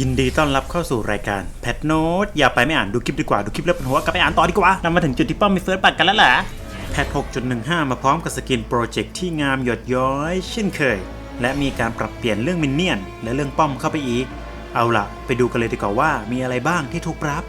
ยินดีต้อนรับเข้าสู่รายการแพทโนตอย่าไปไม่อ่านดูคลิปดีกว่า ดูคลิปแล้วเป็นหัวกลับไปอ่านต่อดีกว่าเรามาถึงจุดที่ป้อมมีเฟิร์สบัตรกันแล้วเหรอแพท 6.15 มาพร้อมกับสกินโปรเจกต์ที่งามหยดย้อย เช่นเคย และมีการปรับเปลี่ยนเรื่องมินเนี่ยน และเรื่องป้อมเข้าไปอีก เอาล่ะ ไปดูกันเลยดีกว่าว่ามีอะไรบ้างที่ถูกปรับ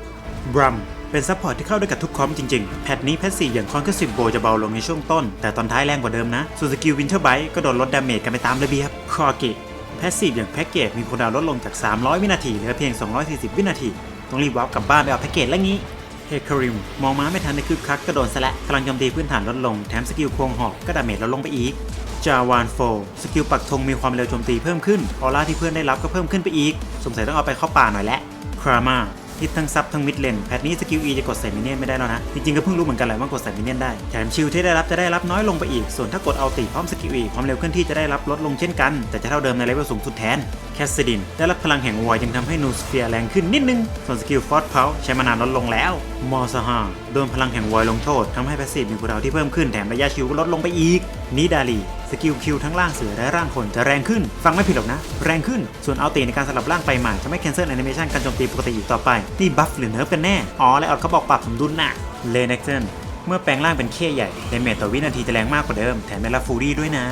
บรัมเป็นซัพพอร์ตที่เข้าด้วยกับทุกคอมจริงๆ แพทนี้แพทสี่อย่างคอนก็สิบโบจะเบาลงในช่วงต้น แต่ตอนท้ายแรงกว่าเดิมนะส่วนสกิลวินเทอร์ไบก็โดนลดดาเมจกันไปตามระเบียบคอกิ แพสซีฟอย่างแพ็กเกจมีคูลดาวน์ลดลงจาก 300 วินาทีเหลือเพียง 240 วินาที ต้องรีบวับกลับบ้านไปเอาแพ็กเกจแล้วงี้เฮคาริมมองม้าไม่ทันในคึกคักก็โดนซะและพลังโจมตีพื้นฐานลดลง แถมสกิลควงหอกก็ดาเมจลดลงไปอีก จาวานโฟสกิลปักธงมีความเร็วโจมตีเพิ่มขึ้น ออร่าที่เพื่อนได้รับก็เพิ่มขึ้นไปอีก สงสัยต้องเอาไปเข้าป่าหน่อยแหละครามา ฮิตทั้งซับทั้งมิดเลนแพทนี้สกิล E จะกดใส่มินเนี่ยนไม่ได้แล้วนะ จริงๆก็เพิ่งรู้เหมือนกันแหละว่ากดใส่มินเนี่ยนได้ แถมชิลที่ได้รับจะได้รับน้อยลงไปอีก ส่วนถ้ากดเอาตีพร้อมสกิล E ความเร็วเคลื่อนที่จะได้รับลดลงเช่นกัน แต่จะเท่าเดิมในเลเวลสูงสุดแทน แคสซิดิน ได้รับพลังแห่งวอยจึงทำให้นูสเฟียแรงขึ้นนิดนึง ส่วนสกิลฟอร์ดเพาใช้มานานลดลงแล้ว มอสฮาโดนพลังแห่งวอยลงโทษทำให้แพสซีฟมีคูลดาวที่เพิ่มขึ้นแถมระยะชิลก็ลดลงไปอีกนิดาลี สกิลคิวทั้งร่างเสือและร่างคนจะแรงขึ้น ฟังไม่ผิดหรอกนะ แรงขึ้น ส่วนเอาตีในการสลับร่างไปมาจะไม่แคนเซิลแอนิเมชันการโจมตีปกติอีกต่อไป นี่บัฟหรือเนิร์ฟกันแน่ อ๋อ และออดเขาบอกปรับสมดุลน่ะเลนเอ็กเซนเมื่อแปลงร่างเป็นเข้ใหญ่เดเมจต่อวินาทีจะแรงมากกว่าเดิม แถมได้รับฟูรี่ด้วยนะ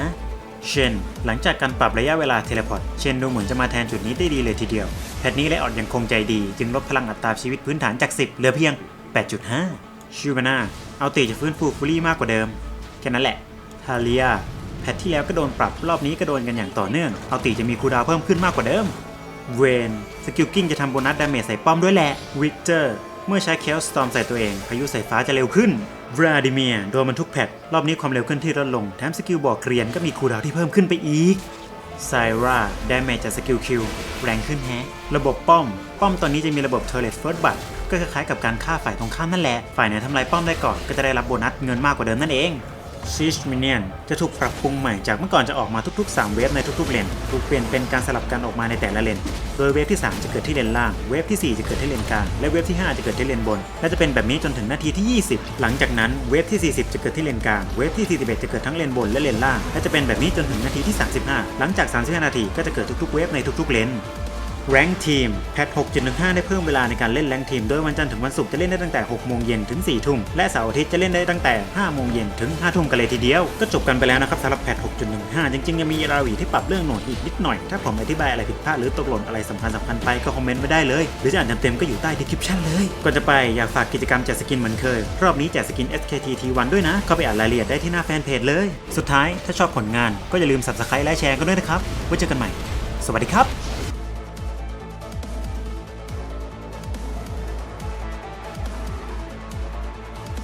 เชน หลังจากการปรับระยะเวลาเทเลพอร์ต เชนดูเหมือนจะมาแทนจุดนี้ได้ดีเลยทีเดียว แพทนี้ไละออดยังคงใจดี จึงลดพลังอัตราชีวิตพื้นฐานจาก 10 เหลือเพียง 8.5 ชิวานาเอาตีจะฟื้นฟูฟูรี่มากกว่าเดิม แค่นั้นแหละฮาเลีย แพทที่แล้วก็โดนปรับรอบนี้ก็โดนกันอย่างต่อเนื่อง เอาตีจะมีคูดาวเพิ่มขึ้นมากกว่าเดิม เวนสกิลกิ้งจะทำโบนัสดาเมจใส่ป้อมด้วยแหละวิกเตอร์เมื่อใช้เคลสตอมใส่ตัวเองพายุสายฟ้าจะเร็วขึ้นวลาดิเมียโดนมันทุกแพทรอบนี้ความเร็วเคลื่อนที่ลดลงแถมสกิลบอกเกรียนก็มีคูดาวที่เพิ่มขึ้นไปอีกไซราดาเมจจากสกิลคิวแรงขึ้นแฮะ ระบบป้อม ป้อมตอนนี้จะมีระบบ Turret First Blood ก็คล้ายๆกับการฆ่าฝ่ายตรงข้ามนั่นแหละ ฝ่ายไหนทำลายป้อมได้ก่อนก็จะได้รับโบนัสเงินมากกว่าเดิมนั่นเอง Siege Minion จะถูกปรับปรุงใหม่จากเมื่อก่อนจะออกมาทุกๆ 3 เวฟในทุกๆเลนถูกเปลี่ยนเป็นการสลับกันออกมาในแต่ละเลน โดยเวฟที่ 3 จะเกิดที่เลนล่าง เวฟที่ 4 จะเกิดที่เลนกลาง และเวฟที่ 5 จะเกิดที่เลนบน และจะเป็นแบบนี้จนถึงนาทีที่ 20 หลังจากนั้นเวฟที่ 40 จะเกิดที่เลนกลาง เวฟที่ 41 จะเกิดทั้งเลนบนและเลนล่าง และจะเป็นแบบนี้จนถึงนาทีที่ 35 หลังจาก 35 นาทีก็จะเกิดทุกๆ เวฟในทุกๆเลน แรงทีมแพท6.15 ได้เพิ่มเวลาในการเล่นแรงทีมโดยวันจันทร์ถึงวันศุกร์จะเล่นได้ตั้งแต่ 6 โมงเย็นถึง 4 ทุ่ม และเสาร์อาทิตย์จะเล่นได้ตั้งแต่ 5 โมงเย็นถึง 5 ทุ่มกันเลยทีเดียว ก็จบกันไปแล้วนะครับสำหรับแพท6.15 จริงๆ ยังมีราวีที่ปรับเรื่องโหนดอีกนิดหน่อย ถ้าผมอธิบายอะไรผิดพลาดหรือตกหล่นอะไรสำคัญสำคัญไปก็คอมเมนต์ไว้ได้เลย หรือจะอ่านเต็มๆก็อยู่ใต้ดีคริปชั่นเลยก่อนจะไปอยากฝากกิจกรรมแจกสกินเหมือนเคย รอบนี้แจกสกิน SKT T1 ด้วยนะเข้าไปอ่านรายละเอียดได้ที่หน้าแฟนเพจเลย สุดท้ายถ้าชอบผลงานก็อย่าลืม subscribe และแชร์กันด้วยนะครับไว้เจอกันใหม่ สวัสดีครับ